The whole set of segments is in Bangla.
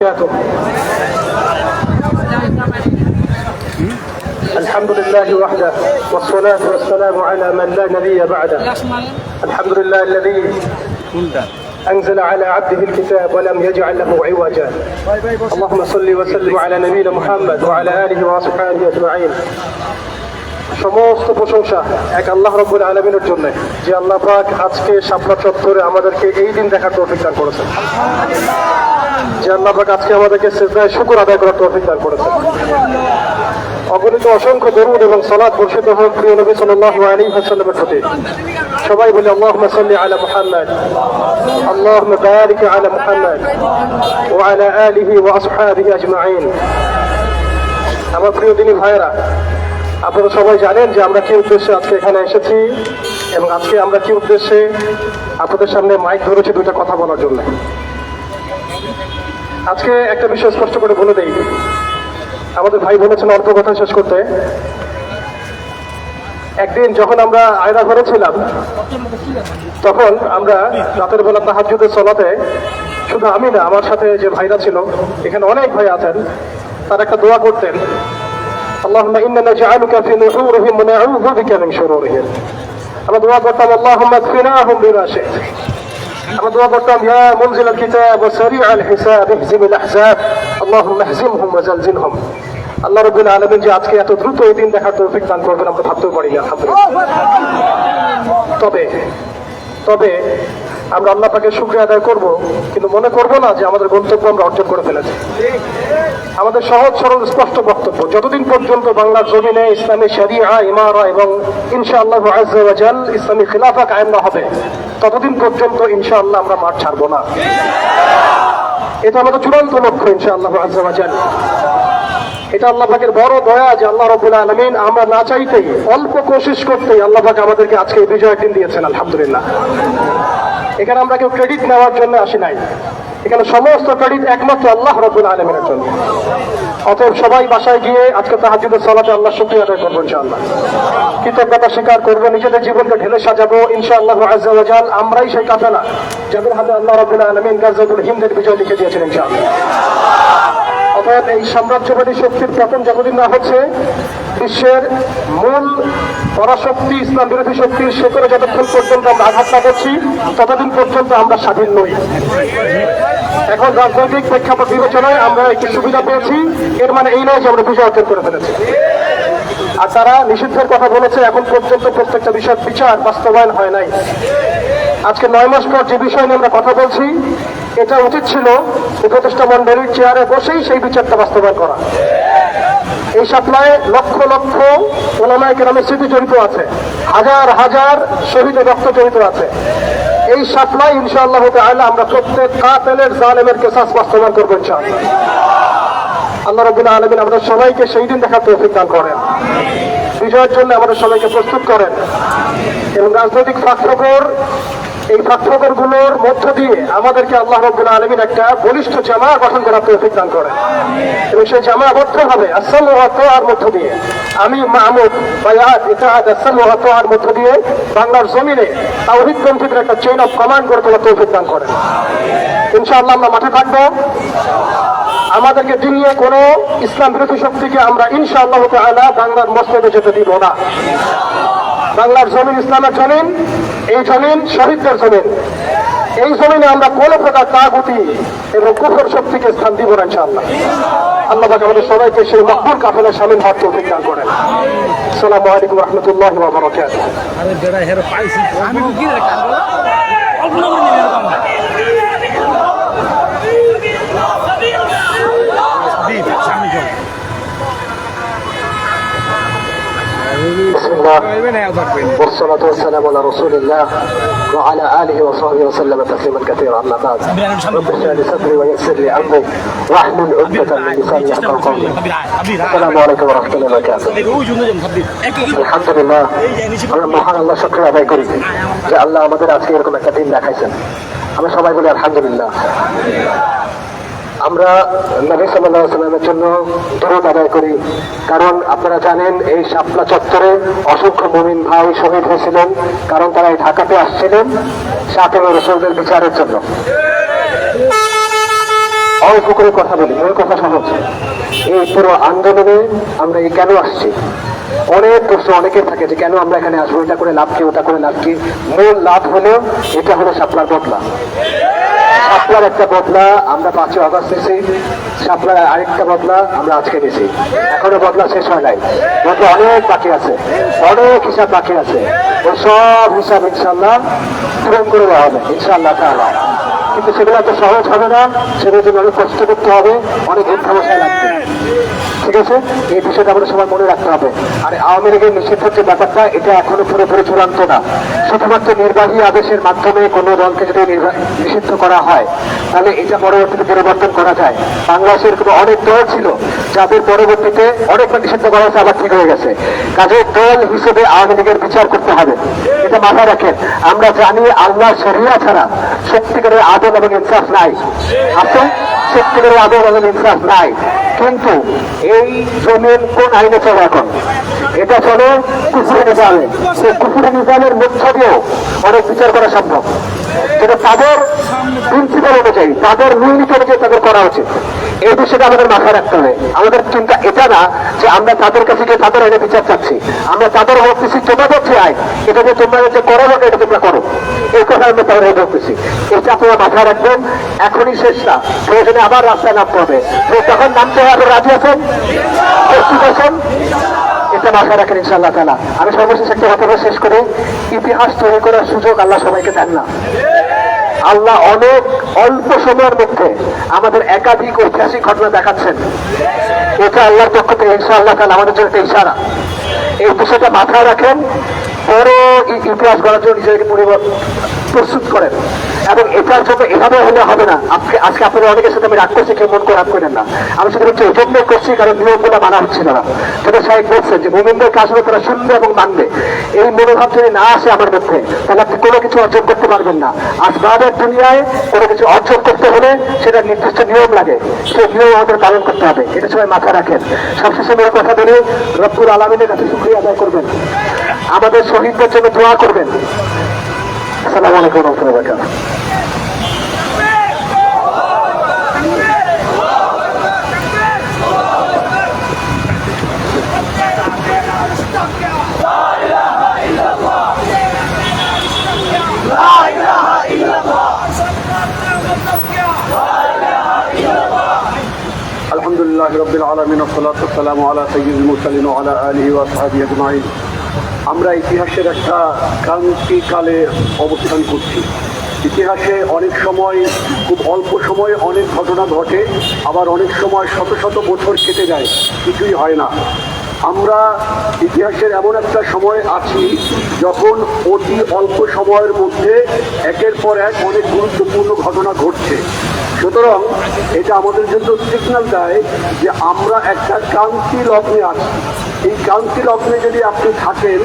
وبركاته الحمد لله وحده والصلاة والسلام على من لا نبي بعده الحمد لله الذي أنزل على عبده الكتاب ولم يجعل له عوجا اللهم صل وسلم على نبينا محمد وعلى آله وأصحابه أجمعين সমস্ত প্রশংসা এক আল্লাহ রব্বুল আলমিনের জন্য যে আল্লাহ পাক আজকে শাপলা চত্বরে আমাদেরকে এই দিন দেখার তৌফিক দান করেছেন যে আল্লাহ পাক আজকে আমাদেরকে সেজদায় শুকুর আদায় করার তৌফিক দান করেছেন। অগণিত অসংখ্য দরুদ এবং সালাদ বর্ষিত হোক, প্রিয় নবী সাল্লাল্লাহু আলাইহি ওয়াসাল্লামের প্রতি। সবাই বলি, আল্লাহুম্মা সাল্লি আলা আল্লাহুম্মা বারিক আলা ওয়া আলা আলিহি ওয়া আসহাবিহি আজমাইন। আমার প্রিয় দিনী ভাইয়েরা, আপনারা সবাই জানেন যে আমরা কি উদ্দেশ্যে আজকে এখানে এসেছি এবং আজকে আমরা কি উদ্দেশ্যে আপনাদের সামনে মাইক ধরেছি দুইটা কথা বলার জন্য। আজকে একটা বিষয় স্পষ্ট করে বলে দেই আমাদের ভাই বলেছেন অল্প কথা শেষ করতে একদিন যখন আমরা আয়না ঘরে ছিলাম তখন আমরা রাতের বেলা তাহাজুদের চলাতে শুধু আমি না আমার সাথে যে ভাইরা ছিল এখানে অনেক ভাই আছেন তারা একটা দোয়া করতেন اللهم إنا نجعلك في نحورهم ونعوذ بك من شرورهم আমরা দোয়া করতাম اللهم اكفناهم بما شئت আমরা দোয়া করতাম يا منزل الكتاب وسريع الحساب اهزم الأحزاب اللهم اهزمهم وزلزلهم আল্লাহ রবুল আলমিন যে আজকে এত দ্রুত এই দিন দেখার তৌফিক দান করবেন আমরা ভাবতেও পারি না আলহামদুলিল্লাহ তবে তবে আমরা আল্লাহ পাকে শুক্রিয়া আদায় করব, কিন্তু মনে করব না যে আমাদের গন্তব্য আমরা অর্জন করে ফেলেছি। আমাদের সহজ, সরল, স্পষ্ট বক্তব্য, যতদিন পর্যন্ত বাংলার জমিনে ইসলামী শরিয়া, ইমারা এবং ইনশাআল্লাহ আজাল ইসলামী খিলাফা কায়েম না হবে, ততদিন পর্যন্ত ইনশাআল্লাহ আমরা মাঠ ছাড়বো না। এটা আমাদের চূড়ান্ত লক্ষ্য ইনশাআল্লাহ আজাল এটা আল্লাহ পাকের বড় দয়া যে আল্লাহ রবুল আলমিন আমরা না চাইতেই, অল্প কোশিশ করতেই আল্লাহ পাক আমাদেরকে আজকে বিজয় দিন দিয়েছেন, আলহামদুলিল্লাহ। এখানে আমরা কেউ ক্রেডিট নেওয়ার জন্য আসি নাই। এখানে সমস্ত ক্রেডিট একমাত্র আল্লাহ রব্বুল আলমের জন্য। অতএব সবাই বাসায় গিয়ে আজকে তাহাজুদের সালাতে আল্লাহ শুক্রিয়া আদায় করব ইনশাআল্লাহ। কৃতজ্ঞতা স্বীকার করব, নিজেদের জীবনকে ঢেলে সাজাবো ইনশাআল্লাহ আজাল আমরাই সেই কাফেলা যাদের হাতে আল্লাহ রব্বুল আলমিন গাজুল হিমদের বিজয় লিখে দিয়েছেন ইনশাআল্লাহ। অতএব এই সাম্রাজ্যবাদী শক্তির পতন যতদিন না হচ্ছে, বিশ্বের মূল পরাশক্তি, ইসলাম বিরোধী শক্তির শেকড়ে যতক্ষণ পর্যন্ত আমরা আঘাত না করছি, ততদিন পর্যন্ত আমরা স্বাধীন নই। এখন রাজনৈতিক প্রেক্ষাপট বিবেচনায় আমরা একটি সুবিধা পেয়েছি, এর মানে এই নয় যে আমরা বিজয় অর্জন করে ফেলেছি। আর তারা নিষিদ্ধের কথা বলেছে, এখন পর্যন্ত প্রত্যেকটা বিষয়ের বিচার বাস্তবায়ন হয় নাই। আজকে নয় মাস পর যে বিষয় নিয়ে আমরা কথা বলছি এটা উচিত ছিল উপদেষ্টা মন্ডলীর চেয়ারে বসেই সেই বিচারটা বাস্তবায়ন করা। এই সাপ্লায় লক্ষ লক্ষ ওলামায় কেরামের স্মৃতি জড়িত আছে। হাজার হাজার শহীদের রক্ত জড়িত আছে। এই সাপ্লাই ইনশাআল্লাহ তাআলা আমরা প্রত্যেক কাতেলের জালেমের কেসাস বাস্তবায়ন করব ইনশাআল্লাহ। আল্লাহ রবুল্লাহ আলমিন আমাদের সবাইকে সেই দিন দেখার তৌফিক দান করেন। বিজয়ের জন্য আমাদের সবাইকে প্রস্তুত করেন। এবং রাজনৈতিক ফাঁকফোকর এই ফাঁকফোকরগুলোর মধ্য দিয়ে আমাদেরকে আল্লাহ রব্বুল আলমিন একটা বলিষ্ঠ জামা গঠন করার তৌফিক দান করেন। এবং সেই জামাবদ্ধ হবে আসাল আর মধ্য দিয়ে, আমি মাহমুদ বায়াত ইতাহাদ আসাল আর মধ্য দিয়ে বাংলার জমিনে তাওহিদ পন্থীদের একটা চেইন অফ কমান্ড করে তোলার তৌফিক দান করেন। ইনশাআল্লাহ আমরা মাঠে থাকব। আমাদেরকে দিনিয়ে কোন ইসলাম বিরোধী শক্তিকে আমরা ইনশাআল্লাহ তাআলা বাংলার মসজিদে যেতে দিব না। বাংলার জমিন ইসলামের জমিন এই জমিন শহীদদের জমিন। এই জমিনে আমরা কোন প্রকার তাগুতি এবং কুফর শক্তিকে স্থান দিব না, ইনশাআল্লাহ। আল্লাহ পাক আমাদের সবাইকে সেই মকবুল কাফেলা সামিল হওয়ার তৌফিক দান করেন। আসসালামু আলাইকুম রহমতুল্লাহ ওয়া বারাকাতুহু। আরে বেড়া হের পাইছি। আমি কি রে بسم الله কইবে না থাকবেন والصلاة والسلام على رسول الله وعلى آله وصحبه وسلم تسليما كثيرا أما بعد رب اشرح لي صدري ويسر لي أمري واحلل عقدة من لساني يفقهوا قولي السلام عليكم ورحمة الله وبركاته ওই জন্য যেমন ভাববি একই আলহামদুলিল্লাহ আমরা মহান আল্লাহ শুক্র আদায় করি যে আল্লাহ আমাদের আজকে এরকম একটা দিন দেখাইছেন আমরা সবাই বলি আলহামদুলিল্লাহ আমরা নবী সাল্লাহ সাল্লামের জন্য দরদ আদায় করি। কারণ আপনারা জানেন, এই শাপলা চত্বরে অসংখ্য মমিন ভাই শহীদ হয়েছিলেন। কারণ তারা এই ঢাকাতে আসছিলেন সাতেম রসুলদের বিচারের জন্য। অল্প করে কথা বলি, মূল কথা সহজ। এই পুরো আন্দোলনে আমরা এই কেন আসছি? অনেক প্রশ্ন অনেকের থাকে যে কেন আমরা এখানে আসব, এটা করে লাভ কি, ওটা করে লাভ কি? মূল লাভ হলেও এটা হলো সাপলার বদলা। সাপলার একটা বদলা, আমরা পাঁচই অগস্ট এসেছি। সাপলার আরেকটা বদলা, আমরা আজকে নিয়েছি এখনও বদলা শেষ হয় নাই। বদলা অনেক বাকি আছে। অনেক হিসাব বাকি আছে। ওই সব হিসাব ইনশাল্লাহ পূরণ করে দেওয়া হবে। ইনশাল্লাহ তাহলে কিন্তু সেগুলো এত সহজ হবে না সেগুলোর জন্য অনেক কষ্ট করতে হবে, অনেক অধ্যাবসায় লাগবে। ঠিক আছে? এই বিষয়টা আমাদের সবাই মনে রাখতে হবে। আর আওয়ামী লীগের নিষিদ্ধের যে ব্যাপারটা, এটা এখনও পুরোপুরি চূড়ান্ত না। শুধুমাত্র নির্বাহী আদেশের মাধ্যমে কোনো দলকে যদি নিষিদ্ধ করা হয়, তাহলে এটা পরবর্তীতে পরিবর্তন করা যায়। বাংলাদেশের কোনো অনেক দল ছিল, যাদের পরবর্তীতে অনেকবার নিষিদ্ধ করা হয়েছে, আবার ঠিক হয়ে গেছে। কাজে দল হিসেবে আওয়ামী লীগের বিচার করতে হবে। এটা মাথায় রাখেন। আমরা জানি আল্লাহ শরিয়া ছাড়া সত্যিকারের আদল এবং ইনসাফ নাই। আছে? সত্যিকারের আদল এবং ইনসাফ নাই। কিন্তু এই জমির কোন আইনে চলে এখন? এটা চলে কুকুরে নিজামে। সেই কুকুরে নিজামের মধ্য দিয়েও অনেক বিচার করা সম্ভব। তাদের প্রিন্সিপাল অনুযায়ী, তাদের মূল নীতি অনুযায়ী তাদের করা উচিত। এই বিষয়টা আমাদের মাথায় রাখতে হবে। আমাদের চিন্তা এটা না যে আমরা তাদের কাছে গিয়ে তাদের আইনে বিচার চাচ্ছি। আমরা তাদের বলতেছি, তোমাদের যে আইন, এটা যে তোমরা যে করো না, এটা তোমরা করো। এই কথা আমরা তাদের বলতেছি। এটা আপনারা মাথায় রাখবেন, এখনই শেষ না। প্রয়োজনে আবার রাস্তায় নামতে হবে। তখন নামতে হবে রাজি আছেন? প্রস্তুত আছেন? এটা মাথায় রাখেন ইনশাআল্লাহ তালা আমি সর্বশেষ একটা কথা শেষ করে। ইতিহাস তৈরি করার সুযোগ আল্লাহ সবাইকে দেন না। আল্লাহ অনেক অল্প সময়ের মধ্যে আমাদের একাধিক ঐতিহাসিক ঘটনা দেখাচ্ছেন। এটা আল্লাহর পক্ষ থেকে ইনশাআল্লাহ কাল আমাদের জন্য একটা ইশারা। এই বিষয়টা মাথায় রাখেন, পরে ইতিহাস গড়ার জন্য নিজেকে প্রস্তুত করেন। এবং এটার জন্য এভাবে হলে হবে না। আজকে আজকে আপনাদের অনেকের সাথে আমি রাগ করছি, কেউ মন করে করেন না। আমি সেটা হচ্ছে এই করছি কারণ নিয়মগুলো মানা হচ্ছিল না। যেটা সাহেব বলছেন যে, মোমিনদের কাজ হবে তারা শুনবে এবং মানবে। এই মনোভাব যদি না আসে আমার মধ্যে, তাহলে আপনি কোনো কিছু অর্জন করতে পারবেন না। আসবাবের দুনিয়ায় কোনো কিছু অর্জন করতে হলে সেটা নির্দিষ্ট নিয়ম লাগে। সেই নিয়ম আমাদের পালন করতে হবে। এটা সবাই মাথায় রাখেন। সবশেষে মেয়ের কথা বলে, রব্বুল আলমিনের কাছে শুক্রিয়া আদায় করবেন। আমাদের শহীদদের জন্য দোয়া করবেন। السلام عليكم ورحمة الله وبركاته. الحمد لله رب العالمين والصلاة والسلام على سيد المرسلين وعلى آله وأصحابه أجمعين. আমরা ইতিহাসের একটা ক্রান্তিকালে অবস্থান করছি। ইতিহাসে অনেক সময়, খুব অল্প সময়ে অনেক ঘটনা ঘটে, আবার অনেক সময় শত শত বছর কেটে যায়, কিছুই হয় না। আমরা ইতিহাসের এমন একটা সময় আছি যখন অতি অল্প সময়ের মধ্যে একের পর এক অনেক গুরুত্বপূর্ণ ঘটনা ঘটছে। সুতরাং এটা আমাদের জন্য সিগন্যাল দেয় যে আমরা একটা ক্রান্তি লগ্নে আছি। এই ক্রান্তি লগ্নে যদি আপনি থাকেন,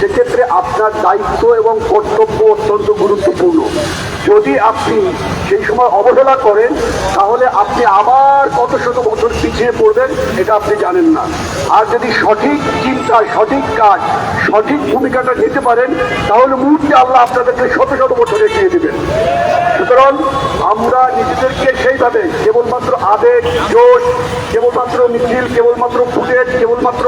সেক্ষেত্রে আপনার দায়িত্ব এবং কর্তব্য অত্যন্ত গুরুত্বপূর্ণ। যদি আপনি সেই সময় অবহেলা করেন, তাহলে আপনি আবার কত শত বছর পিছিয়ে পড়বেন, এটা আপনি জানেন না। আর যদি সঠিক চিন্তা, সঠিক কাজ, সঠিক ভূমিকাটা নিতে পারেন, তাহলে মুহূর্তে আল্লাহ আপনাদেরকে শত শত বছর এগিয়ে দেবেন। সুতরাং আমরা নিজেদেরকে সেইভাবে কেবলমাত্র আবেগ, জোশ, কেবলমাত্র মিছিল, কেবলমাত্র ফুটেজ, কেবলমাত্র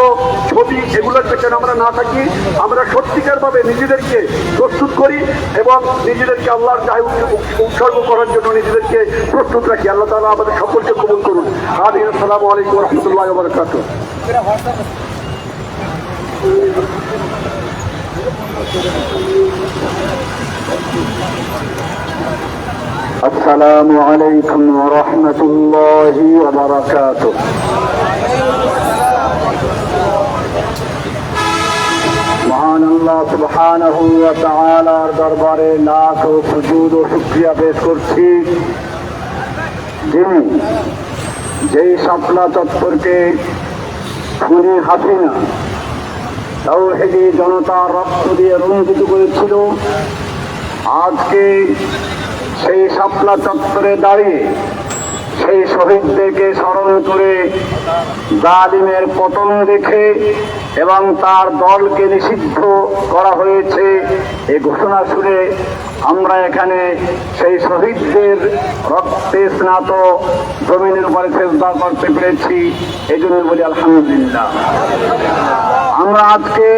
ছবি এগুলোর পেছনে আমরা না থাকি, আমরা সত্যিকারভাবে নিজেদেরকে প্রস্তুত করি এবং নিজেদেরকে আল্লাহর চাই উৎসর্গ করার জন্য নিজেদেরকে প্রস্তুত রাখি আল্লাহ তালা আমাদের সকলকে কবুল করুন আলী আসসালামু আলাইকুম রহমতুল্লাহ বরকাত السلام عليكم ورحمة الله وبركاته আল্লাহ সুবহানাহু ওয়া তাআলার দরবারে লাখ ও শুকরিয়া পেশ করছি। যিনি যেই শাপলা চত্বরকে খুনি হাসিনা তৌহেদি জনতার রক্ত দিয়ে রঞ্জিত করেছিল, আজকে সেই শাপলা চত্বরে দাঁড়িয়ে সেই শহীদদেরকে স্মরণ করে জালিমের পতন দেখে এবং তার দলকে নিষিদ্ধ করা হয়েছে। এই ঘোষণা শুনে আমরা এখানে সেই শহীদদের রক্তে স্নাত জমিনের উপরে চেষ্টা করতে পেরেছি। এই জন্য বলি আলহামদুলিল্লাহ। আমরা আজকে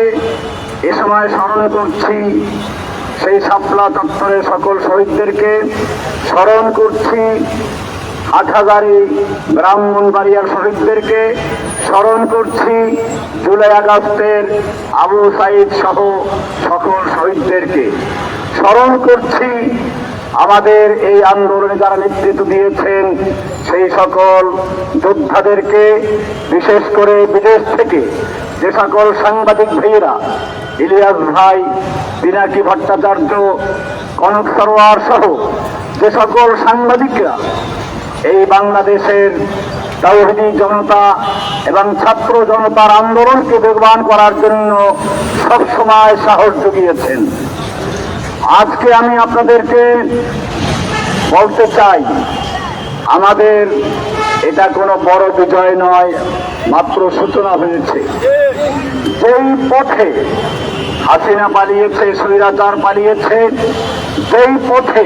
এ সময় স্মরণ করছি সেই শাপলা চত্বরের সকল শহীদদেরকে। স্মরণ করছি হাটহাজারি ব্রাহ্মণবাড়িয়ার শহীদদেরকে। স্মরণ করছি জুলাই আগস্টের আবু সাইদ সহ সকল শহীদদেরকে। স্মরণ করছি আমাদের এই আন্দোলনে যারা নেতৃত্ব দিয়েছেন সেই সকল যোদ্ধাদেরকে, বিশেষ করে বিদেশ থেকে যে সকল সাংবাদিক ভাইয়েরা, ইলিয়াস ভাই, পিনাকি ভট্টাচার্য, কনক সরোয়ার সহ যে সকল সাংবাদিকরা এই বাংলাদেশের তৌহিদি জনতা এবং ছাত্র জনতার আন্দোলনকে বেগবান করার জন্য সবসময় সাহস জুগিয়েছেন। আজকে আমি আপনাদেরকে বলতে চাই, আমাদের এটা কোনো বড় বিজয় নয়, মাত্র সূচনা হয়েছে। যেই পথে হাসিনা পালিয়েছে, স্বৈরাচার পালিয়েছে, যেই পথে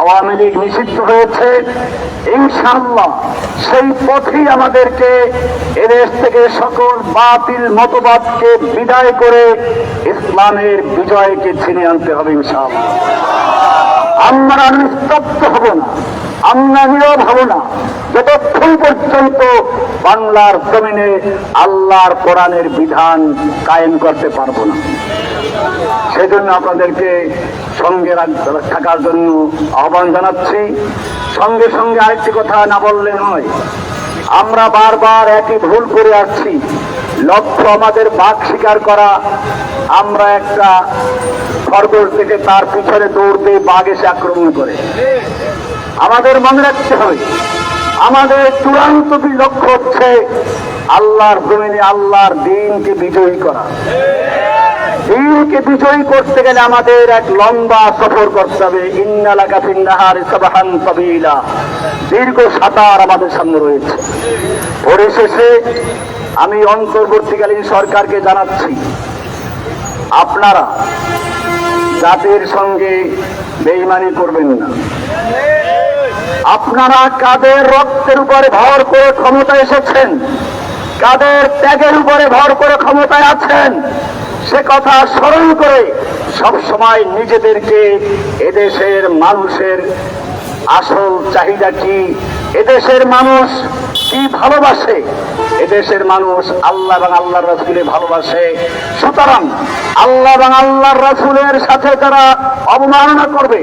আওয়ামী লীগ নিষিদ্ধ হয়েছে। ইনশাল্লাহ সেই পথেই আমাদেরকে এদেশ থেকে সকল বাতিল মতবাদকে বিদায় করে ইসলামের বিজয়কে ছিনে আনতে হবে ইনশাল্লাহ আমরা নিস্তব্ধ হব না, আমরা নীরব হব না। যতক্ষণ পর্যন্ত বাংলার জমিনে আল্লাহর কোরআনের বিধান কায়েম করতে পারব না। সেজন্য আপনাদেরকে সঙ্গে থাকার জন্য আহ্বান জানাচ্ছি। সঙ্গে সঙ্গে আরেকটি কথা না বললে নয়, আমরা বারবার একই ভুল করে আসছি। লক্ষ্য আমাদের বাঘ শিকার করা, আমরা একটা খরগোশ থেকে তার পিছনে দৌড় দিয়ে বাঘ এসে আক্রমণ করে। আমাদের মনে রাখতে হবে, আমাদের চূড়ান্ত লক্ষ্য হচ্ছে আল্লাহর জমিনে আল্লাহর দিনকে বিজয়ী করা। দিনকে বিজয়ী করতে গেলে আমাদের এক লম্বা সফর করতে হবে। ইন্নালাকা ফিন্নাহার সাবাহান সাবিলা। দীর্ঘ সাঁতার আমাদের সামনে রয়েছে। পরিশেষে আমি অন্তর্বর্তীকালীন সরকারকে জানাচ্ছি, আপনারা জাতির সঙ্গে বেইমানি করবেন না। আপনারা কাদের রক্তের উপরে ভর করে ক্ষমতা এসেছেন? কাদের ত্যাগের উপরে ভর করে ক্ষমতায় আছেন? সে কথা স্মরণ করে সব সময় নিজেদেরকে এদেশের মানুষের আসল চাহিদা কি? এদেশের মানুষ কি ভালোবাসে? এদেশের মানুষ আল্লাহ এবং আল্লাহর রাসুলের ভালোবাসে। সুতরাং আল্লাহ এবং আল্লাহর রাসুলের সাথে যারা অবমাননা করবে,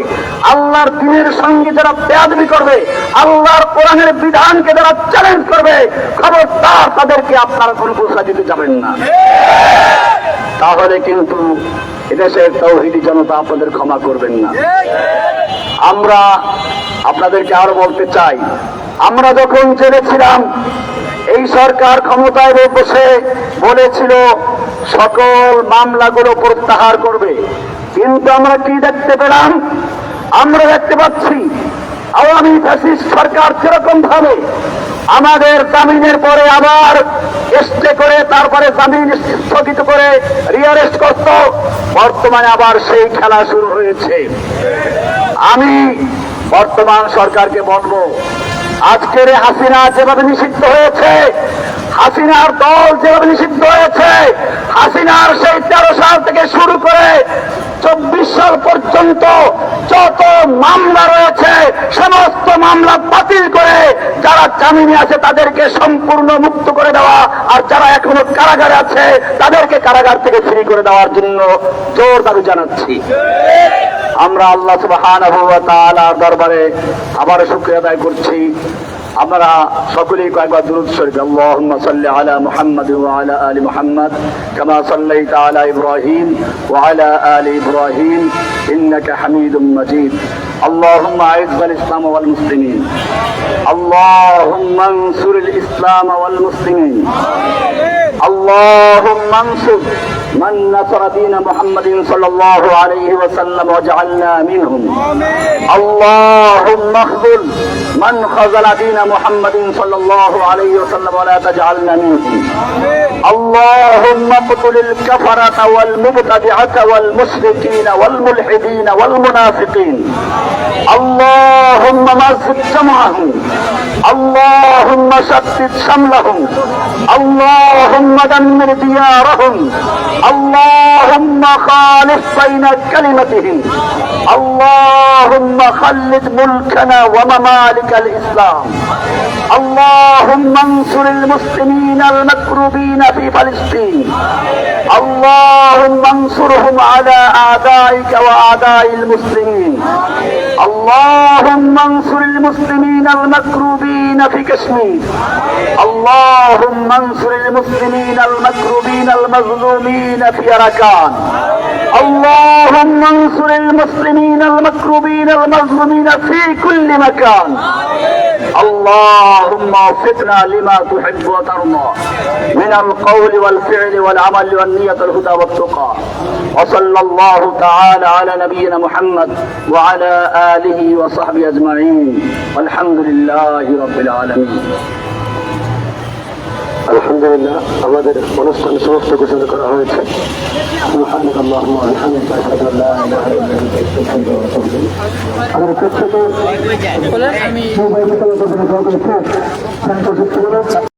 আল্লাহর দিনের সঙ্গে যারা বেয়াদবি করবে, আল্লাহর কোরআনের বিধানকে যারা চ্যালেঞ্জ করবে, খবরদার তাদেরকে আপনারা কোনো পোষা দিতে যাবেন না। তাহলে কিন্তু এদেশের তৌহিদি জনতা আপনাদের ক্ষমা করবেন না। আমরা আপনাদেরকে আরও বলতে চাই, আমরা যখন জেনেছিলাম এই সরকার ক্ষমতায় বসে বলেছিল, সকল মামলাগুলো প্রত্যাহার করবে, কিন্তু আমরা কি দেখতে পেলাম? আমরা দেখতে পাচ্ছি আওয়ামী ফ্যাসিস্ট সরকার কীরকম ভাবে আমাদের জামিনের পরে আবার স্টে করে তারপরে জামিন স্থগিত করে রিয়ারেস্ট করত। বর্তমানে আবার সেই খেলা শুরু হয়েছে। আমি বর্তমান সরকারকে বলব, আজকের হাসিনা যেভাবে নিষিদ্ধ হয়েছে, হাসিনার দল যেভাবে নিষিদ্ধ হয়েছে, হাসিনার সেই তেরো সাল থেকে শুরু করে সাল পর্যন্ত যত মামলা রয়েছে, সমস্ত মামলা বাতিল করে যারা জামিনে আছে তাদেরকে সম্পূর্ণ মুক্ত করে দেওয়া আর যারা এখনও কারাগারে আছে তাদেরকে কারাগার থেকে ফ্রি করে দেওয়ার জন্য জোর দাবি জানাচ্ছি। আমরা আল্লাহ ওয়া দরবারে আবার শুকরিয়া আদায় করছি। আমরা সকলেই কয়েকবার দুরূদ শরীফ আল্লাহুম্মা সাল্লি আলা মুহাম্মাদ ওয়া আলা আলি মুহাম্মাদ কামা সাল্লাইতা আলা ইব্রাহিম ওয়া আলা আলি ইব্রাহিম ইন্নাকা হামিদুম মাজিদ اللهم اعز الاسلام والمسلمين اللهم انصر الاسلام والمسلمين اللهم انصر من نصر دين محمد صلى الله عليه وسلم واجعلنا منهم اللهم اخذل من خذل دين محمد صلى الله عليه وسلم ولا تجعلنا منه. اللهم اقتل الكفرة والمبتدعة والمشركين والملحدين والمنافقين. اللهم مزق جمعهم اللهم شتت شملهم. اللهم دمر ديارهم. اللهم خالف بين كلمتهم. اللهم خلد ملكنا وممالك الإسلام. اللهم انصر المسلمين المكروبين في فلسطين. اللهم انصرهم على اعدائك واعداء المسلمين. اللهم انصر المسلمين المكروبين في كشمير. اللهم انصر المسلمين المكروبين المظلومين في أركان اللهم انصر المسلمين المكروبين المظلومين في كل مكان. اللهم وفقنا لما تحب وترضى من القول والفعل والعمل والنية الهدى والتقى. وصلى الله تعالى على نبينا محمد وعلى آله وصحبه أجمعين. والحمد لله رب العالمين. আলহামদুলিল্লাহ আমাদের অনুষ্ঠান সমস্ত ঘোষণা করা হয়েছে। আমাদের